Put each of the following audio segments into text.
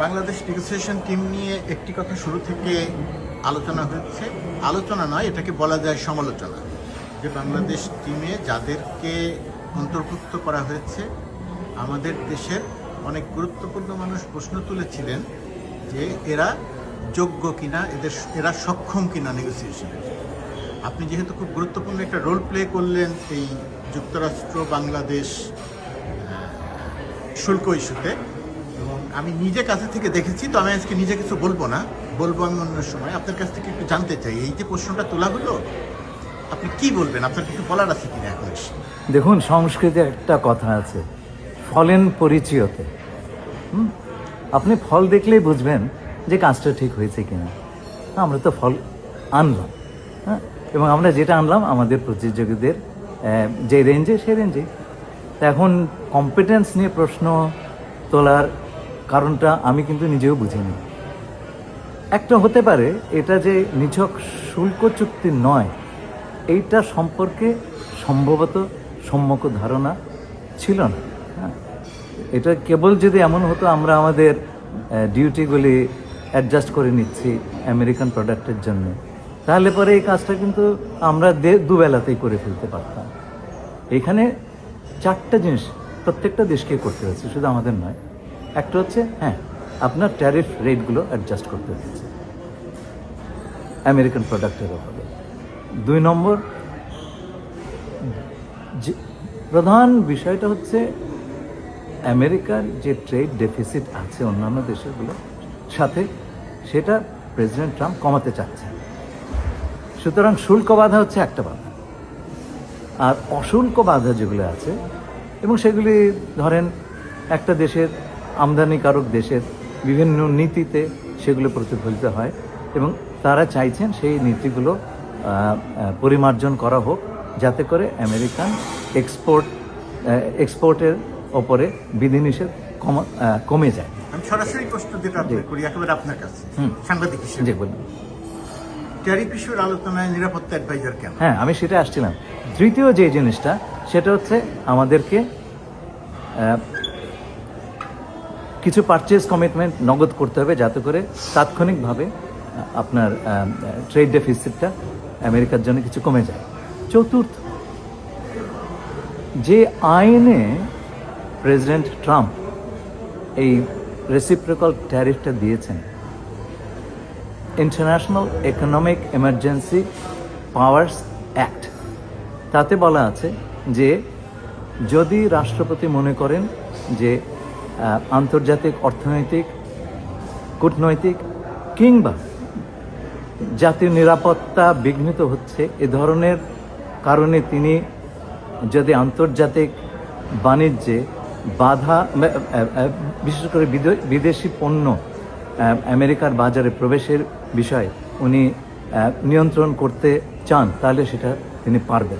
Bangladesh negotiation team নিয়ে একটি কথা শুরু থেকে আলোচনা হচ্ছে। আলোচনা নয়, এটাকে বলা যায় সমালোচনা। যে বাংলাদেশ টিমে যাদেরকে অন্তর্ভুক্ত করা হয়েছে, আমাদের দেশের অনেক গুরুত্বপূর্ণ মানুষ প্রশ্ন তুলেছিলেন যে এরা যোগ্য কিনা, এদের এরা সক্ষম কিনা নেগোসিয়েশনের আপনি যেহেতু খুব গুরুত্বপূর্ণ একটা রোল প্লে করলেন এই যুক্তরাষ্ট্র বাংলাদেশ শুল্ক ইস্যুতে এবং আমি নিজে কাছে থেকে দেখেছি, তো আমি আজকে নিজে কিছু বলব না। বলব আমি অন্য সময়। আপনার কাছ থেকে একটু জানতে চাই, এই যে প্রশ্নটা তোলা হলো, আপনি কি বলবেন? আপনার কিছু বলার আছে কিনা এখন? দেখুন সংস্কৃতে একটা কথা আছে ফলেন পরিচয়তে? আপনি ফল দেখলেই বুঝবেন যে কাজটা ঠিক হয়েছে কিনা। আমরা তো ফল আনলাম হ্যাঁ? এবং আমরা যেটা আনলাম আমাদের প্রতিযোগীদের যে রেঞ্জে সেই রেঞ্জে এখন কম্পিটেন্স নিয়ে প্রশ্ন তোলার কারণটা আমি কিন্তু নিজেও বুঝিনি। একটা হতে পারে এটা যে নিছক শুল্ক চুক্তি নয়, এইটা সম্পর্কে সম্ভবত সম্যক ধারণা ছিল না। হ্যাঁ। এটা কেবল যদি এমন হতো, আমরা আমাদের ডিউটিগুলি অ্যাডজাস্ট করে নিচ্ছি আমেরিকান প্রোডাক্টের জন্য, তাহলে পরে এই কাজটা কিন্তু আমরা দুবেলাতেই করে ফেলতে পারতাম। এখানে চারটা জিনিস প্রত্যেকটা দেশকে করতে হচ্ছে, শুধু আমাদের নয়। একটা হচ্ছে হ্যাঁ আপনার ট্যারিফ রেটগুলো অ্যাডজাস্ট করতে হচ্ছে। আমেরিকান প্রোডাক্টের ওপরে দুই নম্বর, যে প্রধান বিষয়টা হচ্ছে, আমেরিকার যে ট্রেড ডেফিসিট আছে অন্যান্য দেশগুলোর সাথে সেটা প্রেসিডেন্ট ট্রাম্প কমাতে চাচ্ছে। সুতরাং শুল্ক বাধা হচ্ছে একটা বাধা। আর অশুল্ক বাধা যেগুলো আছে, এবং সেগুলি ধরেন একটা দেশের আমদানিকারক দেশের বিভিন্ন নীতিতে সেগুলো প্রতিফলিত হয় এবং তারা চাইছেন সেই নীতিগুলো পরিমার্জন করা হোক যাতে করে আমেরিকান এক্সপোর্ট এক্সপোর্টের ওপরে বিধিনিষেধ কমা- যায়। আমি সরাসরি প্রশ্ন যেটা করি একেবারে আপনার কাছে। সাংবাদিক হিসেবে। বলুন। ট্যারিফ ইস্যুর আলোচনায় নিরাপত্তা অ্যাডভাইজার কেন? হ্যাঁ আমি সেটা আসছিলাম। তৃতীয় যে জিনিসটা সেটা হচ্ছে আমাদেরকে কিছু পারচেজ কমিটমেন্ট নগদ করতে হবে যাতে করে তাৎক্ষণিকভাবে আপনার ট্রেড ডেফিসিটটা আমেরিকার জন্য কিছু কমে যায়। চতুর্থ, যে আইনে প্রেসিডেন্ট ট্রাম্প এই রেসিপ্রিক্যাল ট্যারিফটা দিয়েছেন international economic emergency powers act তাতে বলা আছে যে যদি রাষ্ট্রপতি মনে করেন যে আন্তর্জাতিক অর্থনৈতিক, কূটনৈতিক কিংবা জাতীয় নিরাপত্তা বিঘ্নিত হচ্ছে এ ধরনের কারণে তিনি যদি আন্তর্জাতিক বাণিজ্যে বাধা বিশেষ করে বিদে- বিদেশি পণ্য আমেরিকার বাজারে প্রবেশের বিষয়ে উনি নিয়ন্ত্রণ করতে চান, তাহলে সেটা তিনি পারবেন।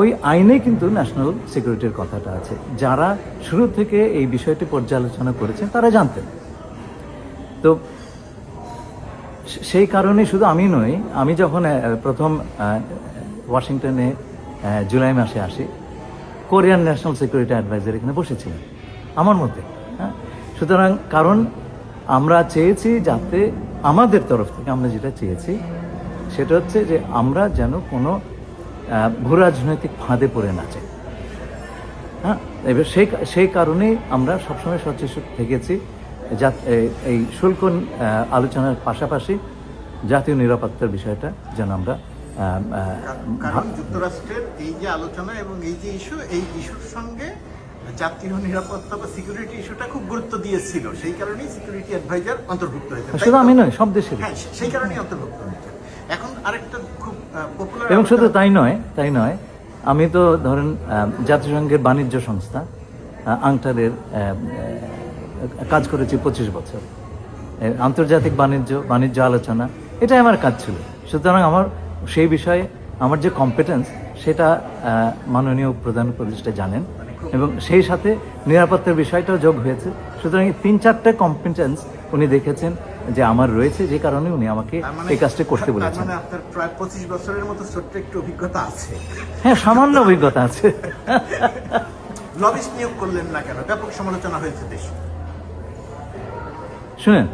ওই আইনে কিন্তু ন্যাশনাল সিকিউরিটির কথাটা আছে। যারা শুরু থেকে এই বিষয়টি পর্যালোচনা করেছেন, তারা জানতেন। তো সেই কারণে শুধু আমি নই, আমি যখন প্রথম ওয়াশিংটনে জুলাই মাসে আসি কোরিয়ান ন্যাশনাল সিকিউরিটি অ্যাডভাইজার এখানে বসেছিলেন আমার মধ্যে হ্যাঁ? সুতরাং কারণ আমরা চেয়েছি যাতে আমাদের তরফ থেকে, আমরা যেটা চেয়েছি, সেটা হচ্ছে যে আমরা যেন কোনো আহ, ভূরাজনৈতিক ফাঁদে পড়ে না যাই হ্যাঁ? এবার সেই সেই কারণেই আমরা সবসময় সচেতন থেকেছি যা এই- শুল্ক আলোচনার পাশাপাশি জাতীয় নিরাপত্তার বিষয়টা যেন আমরা কারণ যুক্তরাষ্ট্রের এই যে আলোচনা এবং এই যে ইস্যু এই ইস্যুর সঙ্গে জাতীয় নিরাপত্তা বা সিকিউরিটি ইস্যুটা খুব গুরুত্ব দিয়েছিল। সেই কারণেই সিকিউরিটি অ্যাডভাইজার অন্তর্ভুক্ত হয়েছে শুধু আমি নয় সব দেশের হ্যাঁ সেই কারণেই অন্তর্ভুক্ত হয়েছে। এখন আরেকটা এবং শুধু তাই নয় তাই নয় আমি তো ধরেন জাতিসংঘের বাণিজ্য সংস্থা আংটারের কাজ করেছি পঁচিশ বছর। আন্তর্জাতিক বাণিজ্য বাণিজ্য আলোচনা এটাই আমার কাজ ছিল। সুতরাং আমার সেই বিষয়ে আমার যে কম্পিটেন্স সেটা মাননীয় প্রধান উপদেষ্টা জানেন। এবং সেই সাথে নিরাপত্তার বিষয়টাও যোগ হয়েছে। সুতরাং এই তিন চারটে কম্পিটেন্স উনি দেখেছেন। যে আমার রয়েছে যে কারণে উনি আমাকে মানে- এই কাজটা করতে বলেছেন। মানে আপনার প্রায় পঁচিশ বছরের মতো ছোট্ট একটু অভিজ্ঞতা আছে। হ্যাঁ সামান্য অভিজ্ঞতা আছে। লবিস্ট নিয়োগ করলেন না কেন? ব্যাপক সমালোচনা হয়েছে দেশে। শুনেন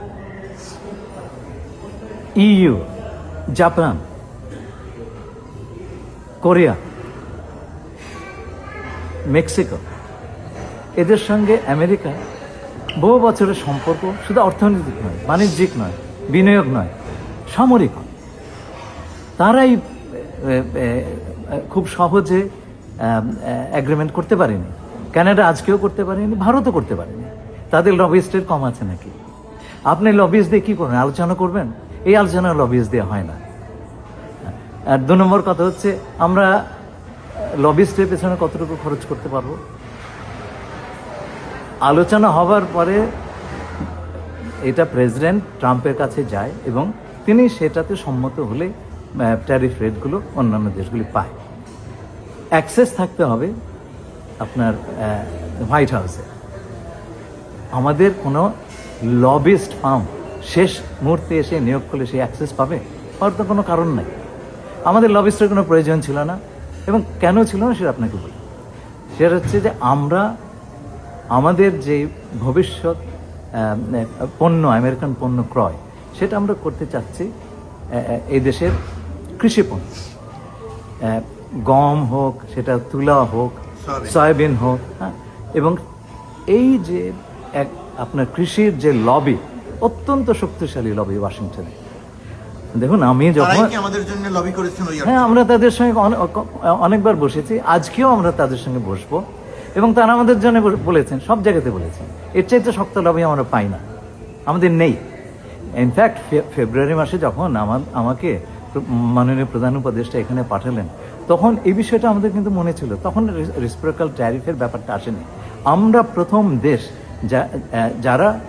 ইইউ জাপান কোরিয়া মেক্সিকো এদের সঙ্গে আমেরিকা বহু বছরের সম্পর্ক শুধু অর্থনৈতিক নয়, বাণিজ্যিক নয়, বিনিয়োগ নয়, সামরিক তারাই খুব সহজে অ্যাগ্রিমেন্ট করতে পারেনি। কানাডা আজকেও করতে পারেনি, ভারতও করতে পারেনি। তাদের লবিস্টের কম আছে নাকি? আপনি লবিস দিয়ে কী করবেন? আলোচনা করবেন? এই আলোচনা লবিস দিয়ে হয় না। আর দু নম্বর কথা হচ্ছে, আমরা লবিস্টের পেছনে কতটুকু খরচ করতে পারব? আলোচনা হবার পরে এটা প্রেসিডেন্ট ট্রাম্পের কাছে যায় এবং তিনি সেটাতে সম্মত হলে ট্যারিফ রেটগুলো অন্যান্য দেশগুলি পায়। অ্যাক্সেস থাকতে হবে আপনার হোয়াইট হাউসে আমাদের কোনো লবিস্ট ফার্ম শেষ মুহূর্তে এসে নিয়োগ করলে সেই অ্যাক্সেস পাবে? হওয়ার তো কোনো কারণ নাই। আমাদের লবিস্টের কোনো প্রয়োজন ছিল না। এবং কেন ছিল না সেটা আপনাকে বলি। সেটা হচ্ছে যে আমরা আমাদের যে ভবিষ্যৎ পণ্য আমেরিকান পণ্য ক্রয় সেটা আমরা করতে চাচ্ছি এই দেশের কৃষি পণ্য। গম হোক সেটা তুলা হোক সয়াবিন। হোক হ্যাঁ এবং এই যে এক আপনার কৃষির যে লবি অত্যন্ত শক্তিশালী লবি ওয়াশিংটনে। দেখুন আমি যখন আমাদের জন্য লবি করেছেন হ্যাঁ আমরা তাদের সঙ্গে অনে- অনেকবার বসেছি আজকেও আমরা তাদের সঙ্গে বসবো। এবং তারা আমাদের জন্য বল- বলেছেন, সব জায়গাতে বলেছেন। এর চাইতে শক্ত লবি আমরা পাই না। আমাদের নেই। ইনফ্যাক্ট ফেব্রুয়ারি মাসে যখন আমার, আমাকে মাননীয় প্রধান উপদেষ্টা এখানে পাঠালেন, তখন এই বিষয়টা আমাদের কিন্তু মনে ছিল। তখন রেসিপ্রোকাল ট্যারিফের ব্যাপারটা আসেনি। আমরা প্রথম দেশ যা যারা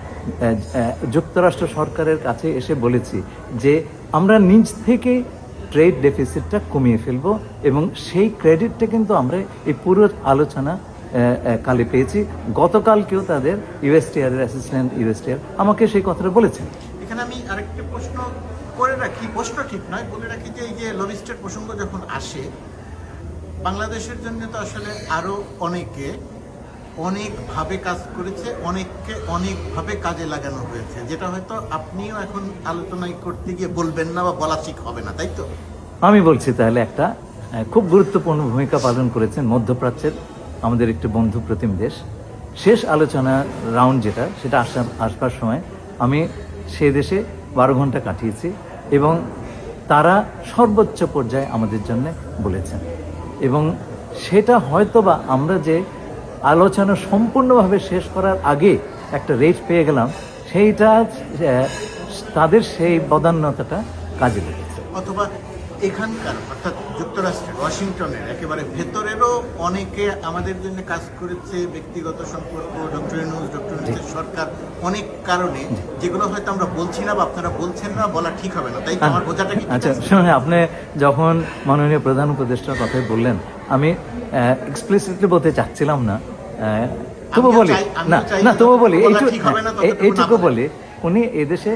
যুক্তরাষ্ট্র সরকারের কাছে এসে বলেছি যে আমরা নিজ থেকে ট্রেড ডেফিসিটটা কমিয়ে ফেলব এবং সেই ক্রেডিটটা কিন্তু আমরা এই পুরো আলোচনা কালে পেয়েছি। গতকালকেও তাদের ইউএসটিআরের অ্যাসিস্ট্যান্ট ইউএসটিআর আমাকে সেই কথাটা বলেছেন। এখানে আমি আরেকটা প্রশ্ন করে রাখি। প্রশ্ন ঠিক নয় বলে রাখি যে এই যে লবিস্টের প্রসঙ্গ যখন আসে বাংলাদেশের জন্য তো আসলে আরও অনেকে অনেকভাবে কাজ করেছে অনেককে অনেকভাবে কাজে লাগানো হয়েছে। যেটা হয়তো আপনিও এখন আলোচনায় করতে গিয়ে বলবেন না বা বলা ঠিক হবে না তাই তো? আমি বলছি তাহলে একটা খুব গুরুত্বপূর্ণ ভূমিকা পালন করেছেন মধ্যপ্রাচ্যের আমাদের একটি বন্ধু প্রতিম দেশ। শেষ আলোচনা রাউন্ড যেটা, সেটা আসার, আসবার সময় আমি সে দেশে বারো ঘণ্টা কাটিয়েছি এবং তারা সর্বোচ্চ পর্যায়ে আমাদের জন্য বলেছেন। এবং সেটা হয়তোবা আমরা যে আলোচনা সম্পূর্ণভাবে শেষ করার আগে একটা রেট পেয়ে গেলাম, সেইটা তাদের সেই বদান্যতাটা কাজে লেগেছে। অথবা এখানকার অর্থাৎ যুক্তরাষ্ট্রের ওয়াশিংটনের একেবারে ভেতরেরও অনেকে আমাদের জন্য কাজ করেছে ব্যক্তিগত সম্পর্ক ডক্টর ইউনুস ডক্টর ইউনুসের সরকার অনেক কারণে যেগুলো হয়তো আমরা বলছি না বা আপনারা বলছেন না বলা ঠিক হবে না। তাই আমার বোঝাটা কি আচ্ছা শুনুন আপনি যখন মাননীয় প্রধান উপদেষ্টার কথাই বললেন আমি এক্সপ্লিসিটলি বলতে চাচ্ছিলাম না তবু বলি না না তবু বলি এইটুকু হ্যাঁ। বলি। উনি এদেশে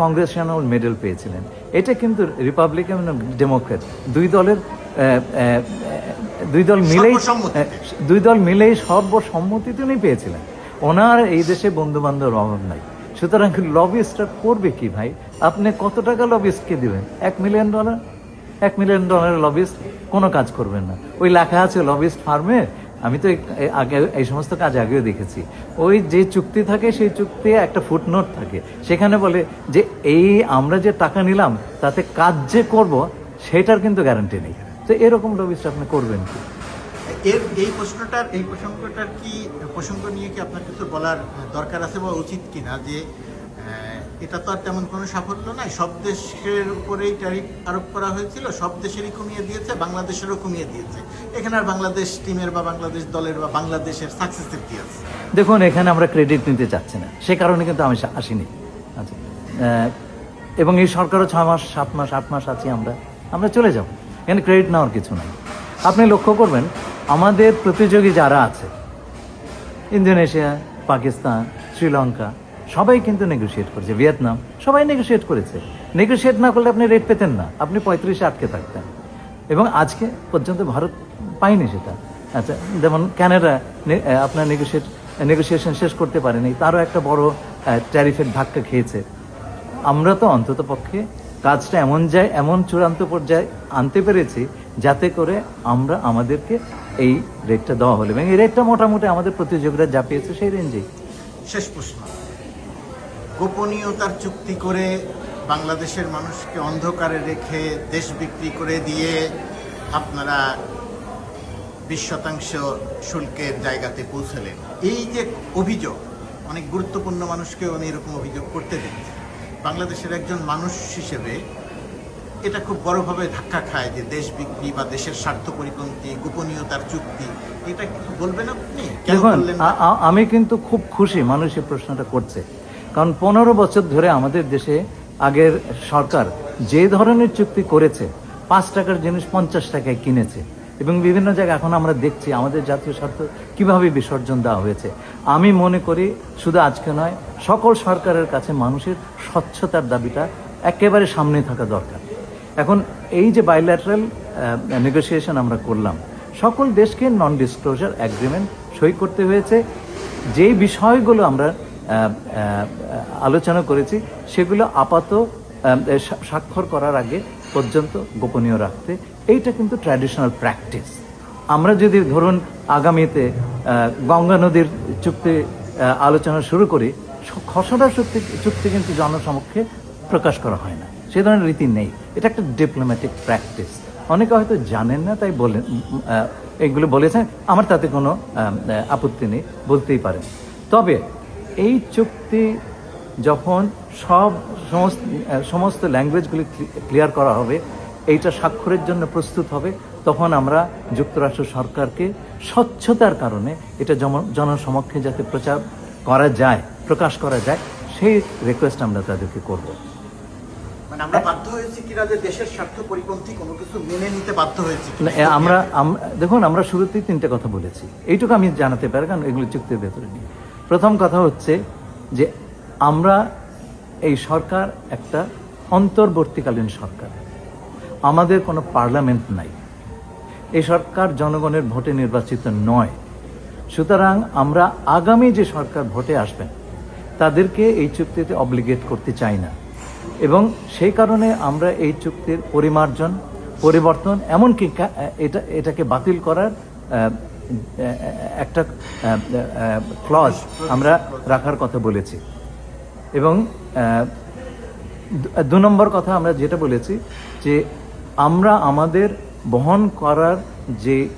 কংগ্রেশনাল মেডেল পেয়েছিলেন। এটা কিন্তু রিপাবলিকান ডেমোক্রেট দুই দলের দুই দল মিলেই দুই দল মিলেই সর্বসম্মতিতে উনি পেয়েছিলেন। ওনার এই দেশে বন্ধু বান্ধব অভাব নাই। সুতরাং লবিস্টটা করবে কি ভাই? আপনি কত টাকা লবিস্টকে দিবেন? এক মিলিয়ন ডলার এক মিলিয়ন ডলারের লবিস্ট কোনো কাজ করবেন না। ওই লেখা আছে লবিস্ট ফার্মে আমি তো আগে এই সমস্ত কাজ আগেও দেখেছি। ওই যে চুক্তি থাকে, সেই চুক্তি একটা ফুটনোট থাকে। সেখানে বলে যে, এই আমরা যে টাকা নিলাম, তাতে কাজ যে করব, সেটার কিন্তু গ্যারান্টি নেই। তো এরকম লবিস্ট আপনি করবেন কি? এর, এই প্রশ্নটার, এই প্রসঙ্গটার কি, প্রসঙ্গ নিয়ে কি আপনার কিছু বলার দরকার আছে বা উচিত কিনা? যে এটা তো আর তেমন কোনো সাফল্য নাই। সব দেশের উপরেই ট্যারিফ আরোপ করা হয়েছিল, সব দেশেরই কমিয়ে দিয়েছে, বাংলাদেশেরও কমিয়ে দিয়েছে। এখানে আর বাংলাদেশ টিমের বা বাংলাদেশ দলের বা বাংলাদেশের সাকসেসের কি আছে? দেখুন, এখানে আমরা ক্রেডিট নিতে চাচ্ছি না। সে কারণে কিন্তু আমি আসিনি। আচ্ছা। এবং এই সরকারও ছ মাস, সাত মাস, আট মাস আছি আমরা। আমরা চলে যাব। এখানে ক্রেডিট নেওয়ার কিছু নাই। আপনি লক্ষ্য করবেন, আমাদের প্রতিযোগী যারা আছে, ইন্দোনেশিয়া, পাকিস্তান, শ্রীলঙ্কা সবাই কিন্তু নেগোশিয়েট করেছে। ভিয়েতনাম, সবাই নেগোশিয়েট করেছে। নেগোশিয়েট না করলে আপনি রেট পেতেন না। আপনি পঁয়ত্রিশে আটকে থাকতেন। এবং আজকে পর্যন্ত ভারত পায়নি সেটা। আচ্ছা যেমন ক্যানাডা আপনার নেগোশিয়েট নেগোসিয়েশন শেষ করতে পারেনি। তারও একটা বড় ট্যারিফের ধাক্কা খেয়েছে। আমরা তো অন্তত পক্ষে কাজটা এমন যায়, এমন চূড়ান্ত পর্যায়ে আনতে পেরেছি যাতে করে আমরা আমাদেরকে এই রেটটা দেওয়া হলো। এবং এই রেটটা মোটামুটি আমাদের প্রতিযোগীরা যা পেয়েছে সেই রেঞ্জেই শেষ প্রশ্ন। গোপনীয়তার চুক্তি করে বাংলাদেশের মানুষকে অন্ধকারে রেখে দেশ বিক্রি করে দিয়ে আপনারা বিশ শতাংশ শুল্কের জায়গাতে পৌঁছলেন। এই যে অভিযোগ অনেক গুরুত্বপূর্ণ মানুষকে আমি এরকম অভিযোগ করতে দেখছি। বাংলাদেশের একজন মানুষ হিসেবে এটা খুব বড়ভাবে ধাক্কা খায় যে দেশ বিক্রি বা দেশের স্বার্থ পরিপন্থী গোপনীয়তার চুক্তি। এটা বলবেন আপনি? আমি কিন্তু খুব খুশি মানুষ এই প্রশ্নটা করছে। কারণ পনেরো বছর ধরে আমাদের দেশে আগের সরকার যে ধরনের চুক্তি করেছে, পাঁচ টাকার জিনিস পঞ্চাশ টাকায় কিনেছে এবং বিভিন্ন জায়গায় এখন আমরা দেখছি আমাদের জাতীয় স্বার্থ কীভাবে বিসর্জন দেওয়া হয়েছে। আমি মনে করি শুধু আজকে নয়, সকল সরকারের কাছে মানুষের স্বচ্ছতার দাবিটা একেবারে সামনে থাকা দরকার। এখন এই যে বাইল্যাটারাল নেগোসিয়েশন আমরা করলাম, সকল দেশকে নন ডিসক্লোজার অ্যাগ্রিমেন্ট সই করতে হয়েছে। যেই বিষয়গুলো আমরা আলোচনা করেছি, সেগুলো আপাত স্বাক্ষর করার আগে পর্যন্ত গোপনীয় রাখতে। এইটা কিন্তু ট্র্যাডিশনাল প্র্যাকটিস আমরা যদি ধরুন আগামীতে গঙ্গা নদীর চুক্তি আলোচনা শুরু করি খসড়া চুক্তি চুক্তি কিন্তু জনসমক্ষে প্রকাশ করা হয় না। সে ধরনের রীতি নেই। এটা একটা ডিপ্লোম্যাটিক প্র্যাকটিস অনেকে হয়তো জানেন না, তাই বলেন এগুলো বলেছেন। আমার তাতে কোনো আপত্তি নেই, বলতেই পারেন। তবে এই চুক্তি যখন সব সমস্ত সমস্ত ল্যাঙ্গুয়েজগুলি ক্লিয়ার করা হবে এইটা স্বাক্ষরের জন্য প্রস্তুত হবে তখন আমরা যুক্তরাষ্ট্র সরকারকে স্বচ্ছতার কারণে এটা জনসমক্ষে যাতে প্রচার করা যায় প্রকাশ করা যায় সেই রিকোয়েস্ট আমরা তাদেরকে করব। মানে আমরা বাধ্য হয়েছি কিনা যে দেশের স্বার্থ পরিপন্থী কোনো কিছু মেনে নিতে বাধ্য হয়েছি আমরা দেখুন আমরা শুরুতেই তিনটে কথা বলেছি। এইটুকু আমি জানাতে পারি কারণ এগুলো চুক্তির ভেতরে নেই। প্রথম কথা হচ্ছে যে আমরা এই সরকার একটা অন্তর্বর্তীকালীন সরকার। আমাদের কোনো পার্লামেন্ট নাই। এই সরকার জনগণের ভোটে নির্বাচিত নয়। সুতরাং আমরা আগামী যে সরকার ভোটে আসবেন তাদেরকে এই চুক্তিতে অব্লিগেট করতে চাই না। এবং সেই কারণে আমরা এই চুক্তির পরিমার্জন, পরিবর্তন, এমনকি এটা এটাকে বাতিল করার একটা ক্লজ আমরা রাখার কথা বলেছি। এবং দু- নম্বর কথা আমরা যেটা বলেছি যে আমরা আমাদের বহন করার যে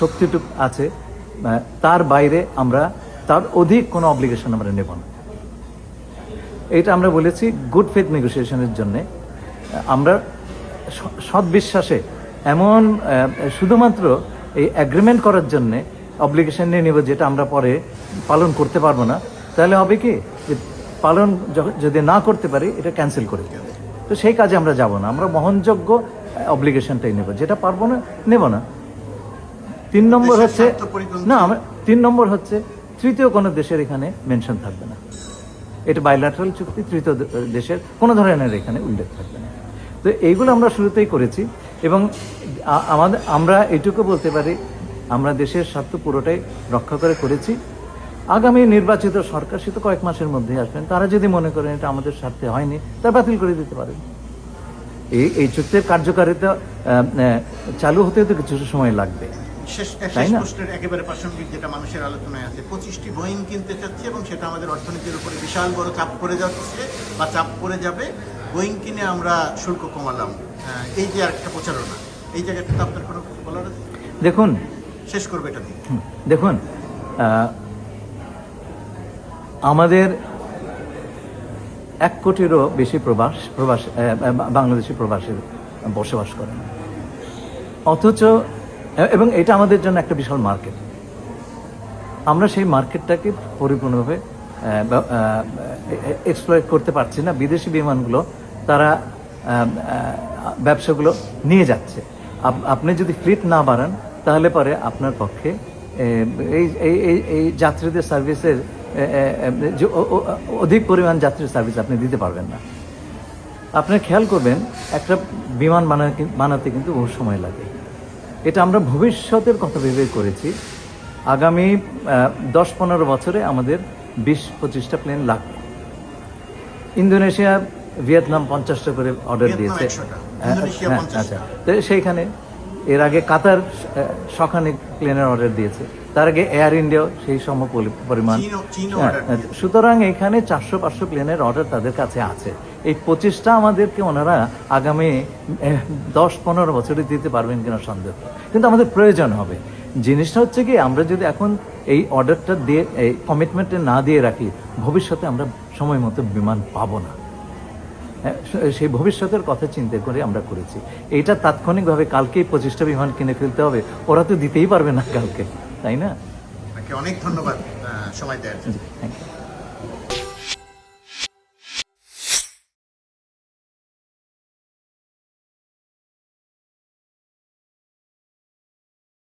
শক্তিটুক আছে তার বাইরে আমরা, তার অধিক কোনো অব্লিগেশন আমরা নেব না। এটা আমরা বলেছি গুড ফেথ নেগোসিয়েশনের জন্য। আমরা স- সৎ বিশ্বাসে এমন শুধুমাত্র এই অ্যাগ্রিমেন্ট করার জন্য অব্লিগেশন নিয়ে নেব যেটা আমরা পরে পালন করতে পারব না। তাহলে হবে কি যে পালন যদি না করতে পারি এটা ক্যান্সেল করে দেবে তো সেই কাজে আমরা যাব না। আমরা বহনযোগ্য অব্লিগেশনটাই নেব। যেটা পারব না নেব না। তিন নম্বর হচ্ছে না আমরা তিন নম্বর হচ্ছে তৃতীয় কোনো দেশের এখানে মেনশন থাকবে না। এটা বাইল্যাটারাল চুক্তি তৃতীয় দেশের কোনো ধরনের এখানে উল্লেখ থাকবে না। তো এইগুলো আমরা শুরুতেই করেছি। এবং আমাদের আমরা এটুকু বলতে পারি আমরা দেশের স্বার্থ পুরোটাই রক্ষা করে করেছি। আগামী নির্বাচিত সরকার সে তো কয়েক মাসের মধ্যেই আসবেন। তারা যদি মনে করেন এটা আমাদের স্বার্থে হয়নি তা বাতিল করে দিতে পারেন। এই এই চুক্তির কার্যকারিতা চালু হতে তো কিছু সময় লাগবে। শেষ তাই শেষ প্রশ্নের একেবারে প্রাসঙ্গিক যেটা মানুষের আলোচনায় আছে পঁচিশটি বোয়িং কিনতে চাচ্ছে এবং সেটা আমাদের অর্থনীতির উপরে বিশাল বড় চাপ পড়ে যাচ্ছে বা চাপ পড়ে যাবে। বোয়িং কিনে আমরা শুল্ক কমালাম। এই যে একটা প্রচারণা এই জায়গাটা তো আপনার কোনো বলার আছে? দেখুন। শেষ করবে এটা দেখুন আমাদের এক কোটিরও বেশি প্রবাস প্রবাস বাংলাদেশি প্রবাসী বসবাস করেন অথচ এবং এটা আমাদের জন্য একটা বিশাল মার্কেট। আমরা সেই মার্কেটটাকে পরিপূর্ণভাবে এক্সপ্লয়েট করতে পারছি না। বিদেশি বিমানগুলো তারা ব্যবসাগুলো নিয়ে যাচ্ছে। আপনি যদি ফ্লিট না বাড়ান, তাহলে পরে আপনার পক্ষে এই, এই- এই যাত্রীদের সার্ভিসের অধিক পরিমাণ যাত্রীর সার্ভিস আপনি দিতে পারবেন না। আপনি খেয়াল করবেন, একটা বিমান বানাতে কিন্তু বহু সময় লাগে। এটা আমরা ভবিষ্যতের কথা ভেবে করেছি। আগামী দশ পনেরো বছরে আমাদের বিশ পঁচিশটা প্লেন লাগবে। ইন্দোনেশিয়া ভিয়েতনাম পঞ্চাশটা করে অর্ডার দিয়েছে। হ্যাঁ, আচ্ছা। তো সেইখানে এর আগে কাতার শখানেক প্লেনের অর্ডার দিয়েছে। তার আগে এয়ার ইন্ডিয়াও সেই সম পরি- পরিমাণ। হ্যাঁ, সুতরাং এখানে চারশো পাঁচশো প্লেনের অর্ডার তাদের কাছে আছে। এই পঁচিশটা আমাদেরকে ওনারা আগামী দশ পনেরো বছরে দিতে পারবেন কিনা সন্দেহ। কিন্তু আমাদের প্রয়োজন হবে। জিনিসটা হচ্ছে কি আমরা যদি এখন এই অর্ডারটা দিয়ে এই কমিটমেন্টে না দিয়ে রাখি ভবিষ্যতে আমরা সময় মতো বিমান পাবো না। সেই ভবিষ্যতের কথা চিন্তা করে আমরা করেছি। এটা তাৎক্ষণিকভাবে কালকেই পঁচিশটা বিমান কিনে ফেলতে হবে। ওরা তো দিতেই পারবে না কালকে তাই না? অনেক ধন্যবাদ সময় দেওয়ার জন্য। Thank you